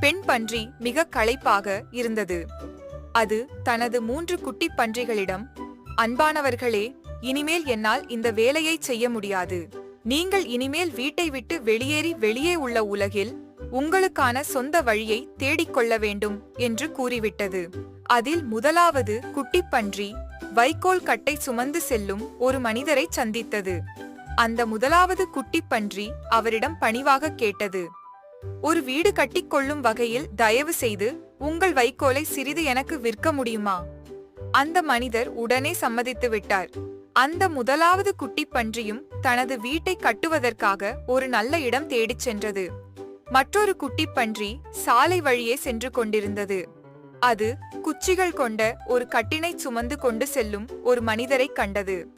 பெண் பன்றி மிக களைப்பாக இருந்தது. அது தனது மூன்று குட்டி பன்றிகளிடம் அன்பானவர்களே இனிமேல் என்னால் இந்த வேலையை செய்ய முடியாது. நீங்கள் இனிமேல் வீட்டை விட்டு வெளியேறி வெளியே உள்ள உலகில் உங்களுக்கான சொந்த வழியை தேடிக்கொள்ள வேண்டும் என்று கூறிவிட்டது. அதில் முதலாவது குட்டிப் பன்றி வைக்கோல் கட்டை சுமந்து செல்லும் ஒரு மனிதரை சந்தித்தது. அந்த முதலாவது குட்டிப் பன்றி அவரிடம் பணிவாக கேட்டது. ஒரு வீடு கட்டிக்கொள்ளும் வகையில் தயவு செய்து உங்கள் வைக்கோலை சிறிது எனக்கு விற்க முடியுமா? அந்த மனிதர் உடனே சம்மதித்து விட்டார். அந்த முதலாவது குட்டிப் பன்றியும் தனது வீட்டை கட்டுவதற்காக ஒரு நல்ல இடம் தேடிச் சென்றது. மற்றொரு குட்டிப் பன்றி சாலை வழியே சென்று கொண்டிருந்தது. அது குச்சிகள் கொண்ட ஒரு கட்டினை சுமந்து கொண்டு செல்லும் ஒரு மனிதரை கண்டது.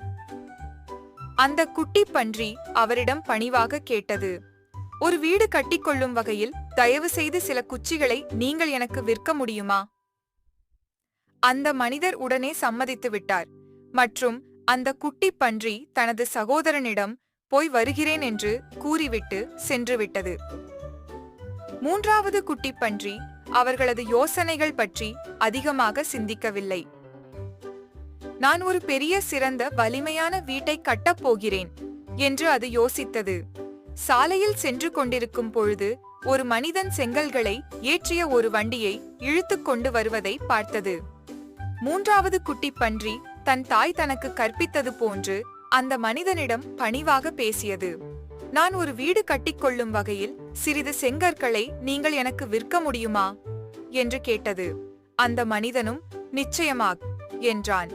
அந்த குட்டிப் பன்றி அவரிடம் பணிவாக கேட்டது. ஒரு வீடு கட்டிக்கொள்ளும் வகையில் தயவு செய்து சில குச்சிகளை நீங்கள் எனக்கு விற்க முடியுமா? அந்த மனிதர் உடனே சம்மதித்து விட்டார். மற்றும் அந்த குட்டிப் பன்றி தனது சகோதரனிடம் போய் வருகிறேன் என்று கூறிவிட்டு சென்று விட்டது. மூன்றாவது குட்டிப் பன்றி அவர்களது யோசனைகள் பற்றி அதிகமாக சிந்திக்கவில்லை. நான் ஒரு பெரிய சிறந்த வலிமையான வீட்டை கட்டப் போகிறேன் என்று அது யோசித்தது. சாலையில் சென்று கொண்டிருக்கும் பொழுது ஒரு மனிதன் செங்கல்களை ஏற்றிய ஒரு வண்டியை இழுத்து கொண்டு வருவதை பார்த்தது. மூன்றாவது குட்டிப் பன்றி தன் தாய் தனக்கு கற்பித்தது போன்று அந்த மனிதனிடம் பணிவாக பேசியது. நான் ஒரு வீடு கட்டிக்கொள்ளும் வகையில் சிறிது செங்கற்களை நீங்கள் எனக்கு விற்க முடியுமா என்று கேட்டது. அந்த மனிதனும் நிச்சயமாக என்றான்.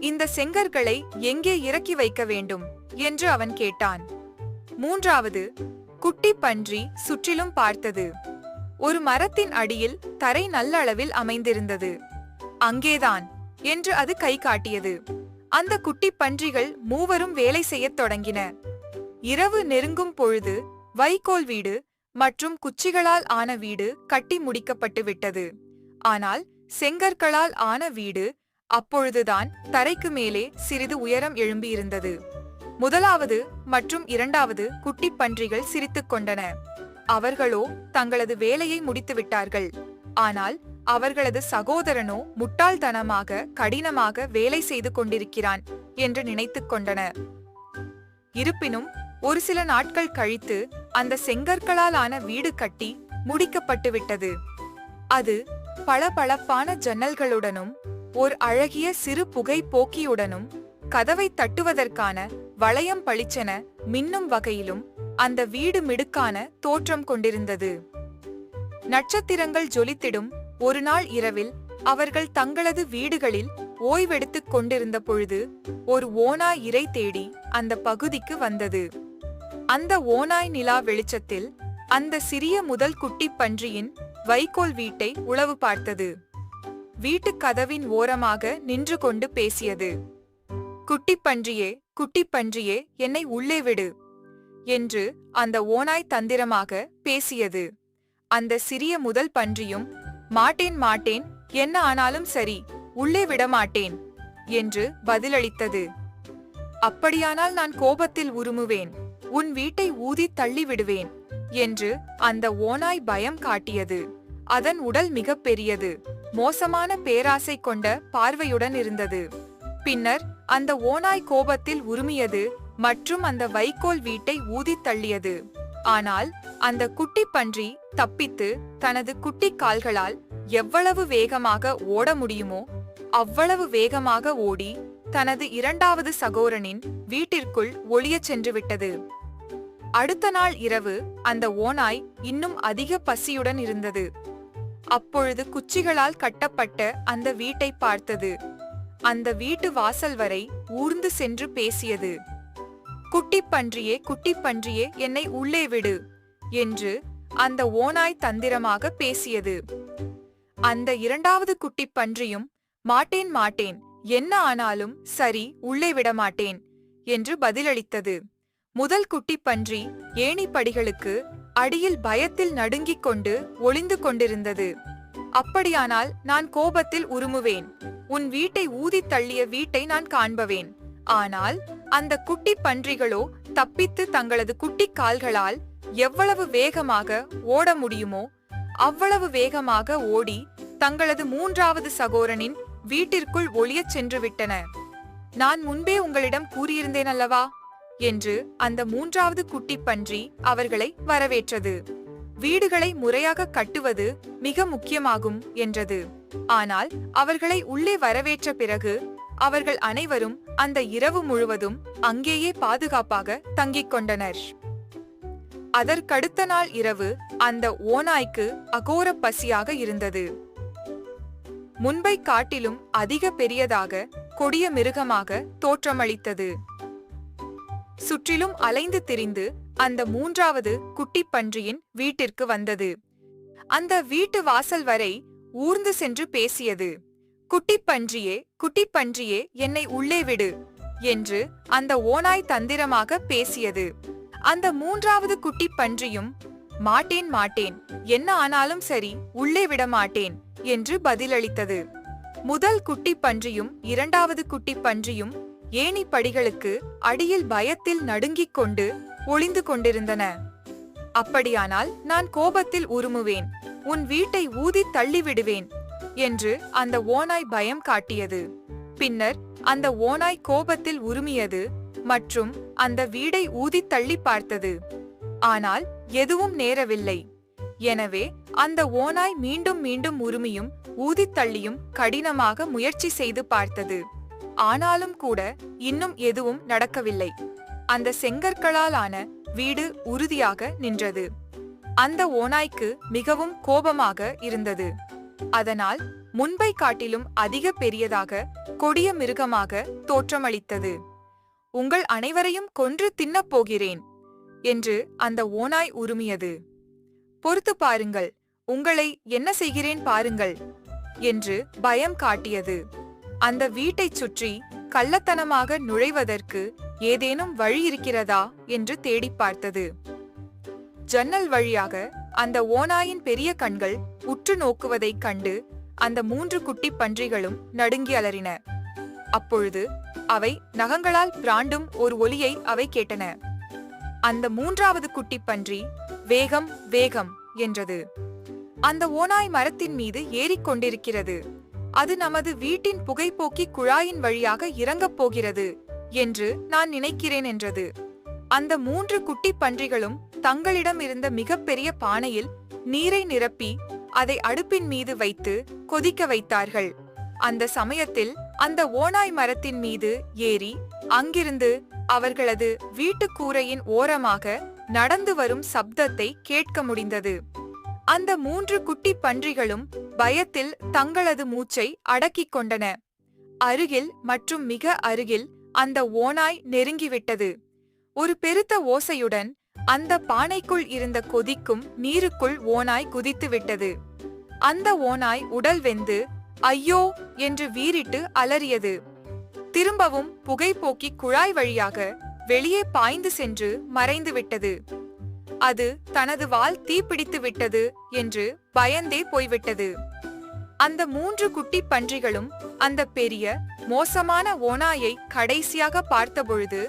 இந்த செங்கற்களை எங்கே இறக்கி வைக்க வேண்டும் என்று அவன் கேட்டான். மூன்றாவது குட்டி பன்றி சுற்றிலும் பார்த்தது. ஒரு மரத்தின் அடியில் தரை நல்ல அளவில் அமைந்திருந்தது. அங்கேதான் என்று அது கை காட்டியது. அந்த குட்டி பன்றிகள் மூவரும் வேலை செய்யத் தொடங்கின. இரவு நெருங்கும் பொழுது வைக்கோல் வீடு மற்றும் குச்சிகளால் ஆன வீடு கட்டி முடிக்கப்பட்டு விட்டது. ஆனால் செங்கற்களால் ஆன வீடு அப்பொழுதுதான் தரைக்கு மேலே சிறிது உயரம் எழும்பியிருந்தது. முதலாவது மற்றும் இரண்டாவது குட்டிப் பன்றிகள் சிரித்துக் கொண்டன. அவர்களோ தங்களது வேலையை முடித்துவிட்டார்கள். ஆனால் அவர்களது சகோதரனோ முட்டாள்தனமாக கடினமாக வேலை செய்து கொண்டிருக்கிறான் என்று நினைத்துக் கொண்டன. இருப்பினும் ஒரு சில நாட்கள் கழித்து அந்த செங்கற்களால் ஆன வீடு கட்டி முடிக்கப்பட்டு விட்டது. அது பளபளப்பான ஜன்னல்களுடனும் ஓர் அழகிய சிறு புகை போக்கியுடனும் கதவை தட்டுவதற்கான வளையம் பளிச்சென மின்னும் வகையிலும் அந்த வீடு மிடுக்கான தோற்றம் கொண்டிருந்தது. நட்சத்திரங்கள் ஜொலித்திடும் ஒரு நாள் இரவில் அவர்கள் தங்களது வீடுகளில் ஓய்வெடுத்துக் கொண்டிருந்த பொழுது ஒரு ஓனாய் இரை தேடி அந்த பகுதிக்கு வந்தது. அந்த ஓனாய் நிலா வெளிச்சத்தில் அந்த சிறிய முதல் குட்டிப் பன்றியின் வைக்கோல் வீட்டை உளவு பார்த்தது. வீட்டுக் கதவின் ஓரமாக நின்று கொண்டு பேசியது. குட்டிப் பன்றியே குட்டிப் பன்றியே என்னை உள்ளே விடு என்று அந்த ஓனாய் தந்திரமாக பேசியது. அந்த சிறிய முதல் பன்றியும் மாட்டேன் மாட்டேன் என்ன ஆனாலும் சரி உள்ளே விடமாட்டேன் என்று பதிலளித்தது. அப்படியானால் நான் கோபத்தில் உருமுவேன் உன் வீட்டை ஊதித் தள்ளி விடுவேன் என்று அந்த ஓனாய் பயம் காட்டியது. அதன் உடல் மிகப்பெரியது மோசமான பேராசை கொண்ட பார்வையுடன் இருந்தது. பின்னர் அந்த ஓனாய் கோபத்தில் உருமியது மற்றும் அந்த வைக்கோல் வீட்டை ஊதித் தள்ளியது. ஆனால் அந்த குட்டி பன்றி தப்பித்து தனது குட்டி கால்களால் எவ்வளவு வேகமாக ஓட முடியுமோ அவ்வளவு வேகமாக ஓடி தனது இரண்டாவது சகோரனின் வீட்டிற்குள் ஒளியச் சென்று விட்டது. அடுத்த நாள் இரவு அந்த ஓனாய் இன்னும் அதிக பசியுடன் இருந்தது. அப்பொழுது குச்சிகளால் கட்டப்பட்ட அந்த வீட்டை பார்த்தது. அந்த வீட்டு வாசல் வரை ஊர்ந்து சென்று பேசியது. குட்டிப் பன்றியே குட்டிப் பன்றியே என்னை உள்ளே விடு என்று அந்த ஓனாய் தந்திரமாக பேசியது. அந்த இரண்டாவது குட்டிப் பன்றியும் மாட்டேன் மாட்டேன் என்ன ஆனாலும் சரி உள்ளே விட மாட்டேன் என்று பதிலளித்தது. முதல் குட்டிப் பன்றி ஏணிப்படிகளுக்கு அடியில் பயத்தில் நடுங்கிக் கொண்டு ஒளிந்து கொண்டிருந்தது. அப்படியானால் நான் கோபத்தில் உருமுவேன் உன் வீட்டை ஊதித் தள்ளிய வீட்டை நான் காண்பவேன். ஆனால் அந்த குட்டி பன்றிகளோ தப்பித்து தங்களது குட்டி கால்களால் எவ்வளவு வேகமாக ஓட முடியுமோ அவ்வளவு வேகமாக ஓடி தங்களது மூன்றாவது சகோரனின் வீட்டிற்குள் ஒளியச் சென்று விட்டன நான் முன்பே உங்களிடம் கூறியிருந்தேன் அல்லவா? என்று அந்த மூன்றாவது குட்டி பன்றி அவர்களை வரவேற்றது. வீடுகளை முறையாக கட்டுவது மிக முக்கியமாகும் என்றது. ஆனால் அவர்களை உள்ளே வரவேற்ற பிறகு அவர்கள் அனைவரும் அந்த இரவு முழுவதும் அங்கேயே பாதுகாப்பாக தங்கிக் கொண்டனர். அதற்கடுத்த நாள் இரவு அந்த ஓநாய்க்கு அகோர பசியாக இருந்தது. முன்பை காட்டிலும் அதிக பெரியதாக கொடிய மிருகமாக தோற்றமளித்தது. சுற்றிலும் அலைந்து திரிந்து அந்த மூன்றாவது குட்டிப் பன்றியின் வீட்டிற்கு வந்தது. அந்த வீட்டு வாசல் வரை ஊர்ந்து சென்று பேசியது. குட்டிப் பன்றியே குட்டிப் பன்றியே என்னை உள்ளே விடு என்று அந்த ஓநாய் தந்திரமாக பேசியது. அந்த மூன்றாவது குட்டிப் பன்றியும் மாட்டேன் மாட்டேன் என்ன ஆனாலும் சரி உள்ளே விட மாட்டேன் என்று பதிலளித்தது. முதல் குட்டிப் பன்றியும் இரண்டாவது குட்டிப் பன்றியும் ஏணி படிகளுக்கு அடியில் பயத்தில் நடுங்கிக் கொண்டு ஒளிந்து கொண்டிருந்தன. அப்படியானால் நான் கோபத்தில் உருமுவேன் உன் வீட்டை ஊதி தள்ளிவிடுவேன் என்று அந்த ஓநாய் பயம் காட்டியது. பின்னர் அந்த ஓநாய் கோபத்தில் உருமியது மற்றும் அந்த வீடை ஊதி தள்ளி பார்த்தது. ஆனால் எதுவும் நேரவில்லை. எனவே அந்த ஓநாய் மீண்டும் மீண்டும் உருமியும் ஊதித் தள்ளியும் கடினமாக முயற்சி செய்து பார்த்தது. ஆனாலும் கூட இன்னும் எதுவும் நடக்கவில்லை. அந்த செங்கற்களால் ஆன வீடு உறுதியாக நின்றது. அந்த ஓநாய்க்கு மிகவும் கோபமாக இருந்தது. அதனால் முன்பை காட்டிலும் அதிக பெரியதாக கொடிய மிருகமாக தோற்றமளித்தது. உங்கள் அனைவரையும் கொன்று தின்னப் போகிறேன் என்று அந்த ஓநாய் உருமியது பொறுத்து பாருங்கள் உங்களை என்ன செய்கிறேன் பாருங்கள் என்று பயம் காட்டியது. அந்த வீட்டைச் சுற்றி கள்ளத்தனமாக நுழைவதற்கு ஏதேனும் வழி இருக்கிறதா என்று தேடிப் பார்த்தது. ஜன்னல் வழியாக அந்த ஓநாயின் பெரிய கண்கள் உற்று நோக்குவதைக் கண்டு அந்த மூன்று குட்டிப் பன்றிகளும் நடுங்கி அலறின. அப்பொழுது அவை நகங்களால் பிராண்டும் ஒரு ஒலியை அவை கேட்டன. அந்த மூன்றாவது குட்டிப் பன்றி வேகம் வேகம் என்றது. அந்த ஓநாய் மரத்தின் மீது ஏறிக் கொண்டிருக்கிறது. அது நமது வீட்டின் புகைப்போக்கி குழாயின் வழியாக இறங்கப் போகிறது என்று நான் நினைக்கிறேன் என்றது. அந்த மூன்று குட்டி பன்றிகளும் தங்களிடம் இருந்த மிகப்பெரிய பானையில் நீரை நிரப்பி அதை அடுப்பின் மீது வைத்து கொதிக்க வைத்தார்கள். அந்த சமயத்தில் அந்த ஓநாய் மரத்தின் மீது ஏறி அங்கிருந்து அவர்களது வீட்டுக் கூரையின் ஓரமாக நடந்து வரும் சப்தத்தை கேட்க முடிந்தது. அந்த மூன்று குட்டி பன்றிகளும் பயத்தில் தங்களது மூச்சை அடக்கிக் கொண்டன. அருகில் மற்றும் மிக அருகில் அந்த ஓநாய் நெருங்கிவிட்டது. ஒரு பெருத்த ஓசையுடன் அந்த பானைக்குள் இருந்த கொதிக்கும் நீருக்குள் ஓநாய் குதித்து விட்டது. அந்த ஓநாய் உடல் வெந்து ஐயோ! என்று வீறிட்டு அலறியது. திரும்பவும் புகைப்போக்கி குழாய் வழியாக வெளியே பாய்ந்து சென்று மறைந்து விட்டது. அது தனது வால் தீப்பிடித்து விட்டது என்று பயந்தே போய்விட்டது. அந்த மூன்று குட்டி பன்றிகளும் அந்த பெரிய மோசமான ஓனாயை கடைசியாக பார்த்தபொழுது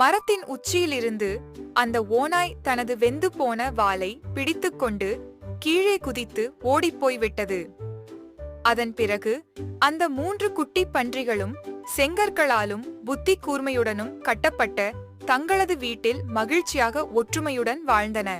மரத்தின் உச்சியிலிருந்து அந்த ஓநாய் தனது வெந்து போன வாளை பிடித்துக்கொண்டு கீழே குதித்து ஓடிப்போய் விட்டது. அதன் பிறகு அந்த மூன்று குட்டி பன்றிகளும் செங்கற்களாலும் புத்தி கூர்மையுடனும் கட்டப்பட்ட தங்களது வீட்டில் மகிழ்ச்சியாக ஒற்றுமையுடன் வாழ்ந்தன.